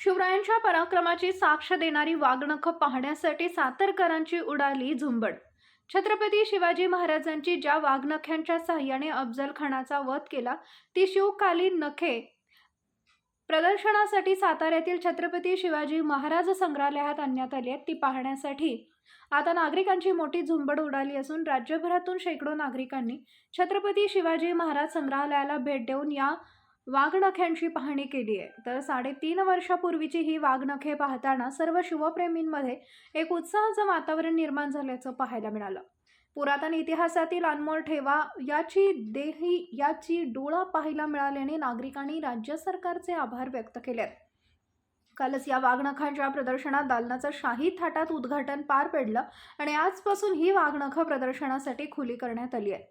शिवरायांच्या पराक्रमाची साक्ष देणारी वागणखं पाहण्यासाठी सातारकरांची उडाली झुंबड. छत्रपती शिवाजी महाराजांची ज्या वाघनख्यांच्या साह्याने अफजल खानाचा वध केला ती शिवकालीन नखे. प्रदर्शनासाठी साताऱ्यातील छत्रपती शिवाजी महाराज संग्रहालयात आणण्यात आली आहेत ती पाहण्यासाठी. आता नागरिकांची मोठी झुंबड उडाली असून राज्यभरातून शेकडो नागरिकांनी छत्रपती शिवाजी महाराज संग्रहालयाला भेट देऊन या वाघनख्यांची पाहणी केली आहे. तर साडेतीन वर्षापूर्वीची ही वाघनखे पाहताना सर्व शिवप्रेमींमध्ये एक उत्साहाचं वातावरण निर्माण झाल्याचं पाहायला मिळालं. पुरातन इतिहासातील अनमोल ठेवा याची देही याची डोळा पाहायला मिळाल्याने नागरिकांनी राज्य सरकारचे आभार व्यक्त केले आहेत कालच या वाघनखांच्या प्रदर्शनात दालनाचं शाही थाटात उद्घाटन पार पडलं आणि आजपासून ही वाघनखं प्रदर्शनासाठी खुली करण्यात आली आहेत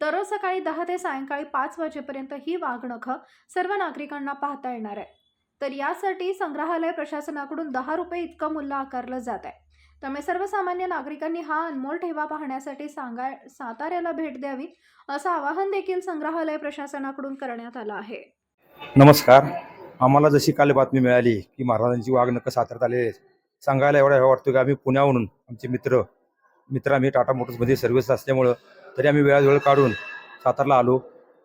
दररोज सकाळी दहा ते सायंकाळी पाच वाजेपर्यंत ही वाघनखं सर्व नागरिकांना पाहता येणार आहे. तर यासाठी संग्रहालय प्रशासनाकडून दहा रुपये इतकं मूल्य आकारलं जात आहे. त्यामुळे सर्वसामान्य नागरिकांनी हा अनमोल ठेवा पाहण्यासाठी सांगा साताऱ्याला भेट द्यावी असं आवाहन देखील संग्रहालय प्रशासनाकडून करण्यात आलं आहे. नमस्कार. आम्हाला जशी काल बातमी मिळाली की महाराजांची वाघनकं साताऱ्यात आले सांगायला एवढा हे वाटतो की आम्ही पुण्याहून आमचे मित्र मित्र आम्ही टाटा मोटर्समध्ये सर्व्हिस असल्यामुळं तरी आम्ही वेळा वेळ काढून सातारला आलो.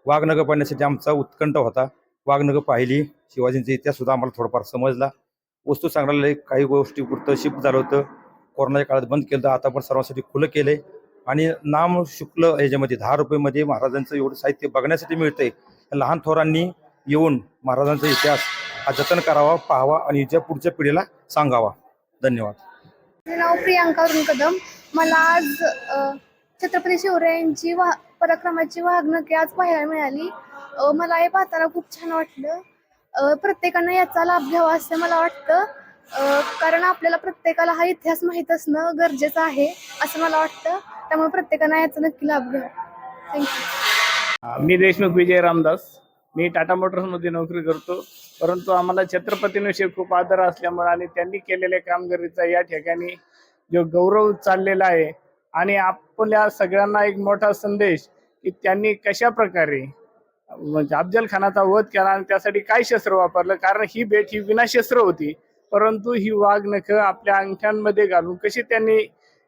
वाघनगं पाहण्यासाठी आमचा उत्कंठ होता. वाघनगं पाहिली. शिवाजींचा इतिहाससुद्धा आम्हाला थोडंफार समजला. वस्तू सांगायला काही गोष्टी पुरतं शिफ्ट झालं होतं. कोरोनाच्या काळात बंद केलं होतं. आता पण सर्वांसाठी खुलं केलं आहे आणि नाम शुक्ल याच्यामध्ये दहा रुपयेमध्ये महाराजांचं एवढं साहित्य बघण्यासाठी मिळतंय. लहान थोरांनी येऊन महाराजांचा इतिहास हा जतन करावा पाहावा आणि ज्या पुढच्या पिढीला सांगावा. धन्यवाद. माझे नाव प्रियांका अरुण कदम. मला आज छत्रपती शिवरायांची वा पराक्रमाची वाघनके आज पाहायला मिळाली. मला हे पाहताना खूप छान वाटलं. प्रत्येकानं याचा लाभ घ्यावा असं मला वाटतं. कारण आपल्याला प्रत्येकाला हा इतिहास माहीत असणं गरजेचं आहे असं मला वाटतं. त्यामुळे प्रत्येकानं याचा नक्की लाभ घ्यावा. थँक्यू मी देशमुख विजय रामदास. मी टाटा मोटर्समध्ये नोकरी करतो. परंतु आम्हाला छत्रपतींविषयी खूप आदर असल्यामुळे आणि त्यांनी केलेल्या कामगिरीचा या ठिकाणी जो गौरव चाललेला आहे आणि आपल्या सगळ्यांना एक मोठा संदेश की त्यांनी कशा प्रकारे म्हणजे अफजल खानाचा वध केला आणि त्यासाठी काय शस्त्र वापरलं? कारण ही भेट ही विनाशस्त्र होती. परंतु ही वाघ नख आपल्या अंगठ्यांमध्ये घालून कशी त्यांनी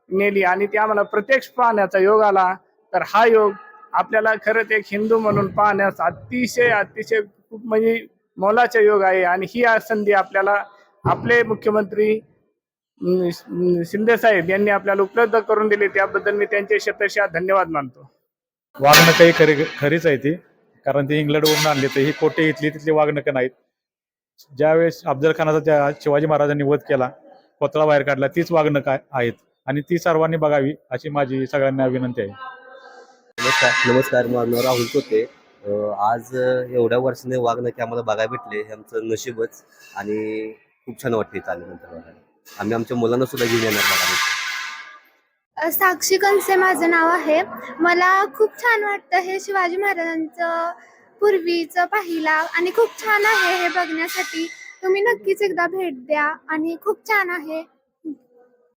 नेली आणि ते आम्हाला प्रत्यक्ष पाहण्याचा योग आला तर हा योग आपल्याला खरंच एक हिंदू म्हणून पाहण्यास अतिशय अतिशय खूप म्हणजे मोलाचा योग आहे. आणि ही आज संधी आपल्याला आपले मुख्यमंत्री शिंदे साहेब यांनी आपल्याला उपलब्ध करून दिली. त्याबद्दल मी त्यांचे शतशः धन्यवाद मानतो. वागणं काही खरी खरीच आहे ती. कारण ती इंग्लंडवरून आणली तर ही कोटे इथली तिथली वागणकं नाहीत. ज्यावेळेस अफजल खानाचा त्या शिवाजी महाराजांनी वध केला कोतळा बाहेर काढला तीच वागणं काय आहेत. आणि ती सर्वांनी बघावी अशी माझी सगळ्यांना विनंती आहे. नमस्कार नमस्कार माझं नाव राहुल कोते. आज एवढ्या वर्षाने वाघनखे आम्हाला बघायला भेटले हे आमचं नशीबच आणि खूप छान वाटते चालल्यानंतर बघायला. आम्ही आमच्या मुलांना सुद्धा घेऊन येणार बघायला साक्षी कंसे माझं नाव आहे. मला खूप छान वाटतं हे शिवाजी महाराजांचं पूर्वीचं पाहिला आणि खूप छान आहे हे बघण्यासाठी. तुम्ही नक्कीच एकदा भेट द्या आणि खूप छान आहे.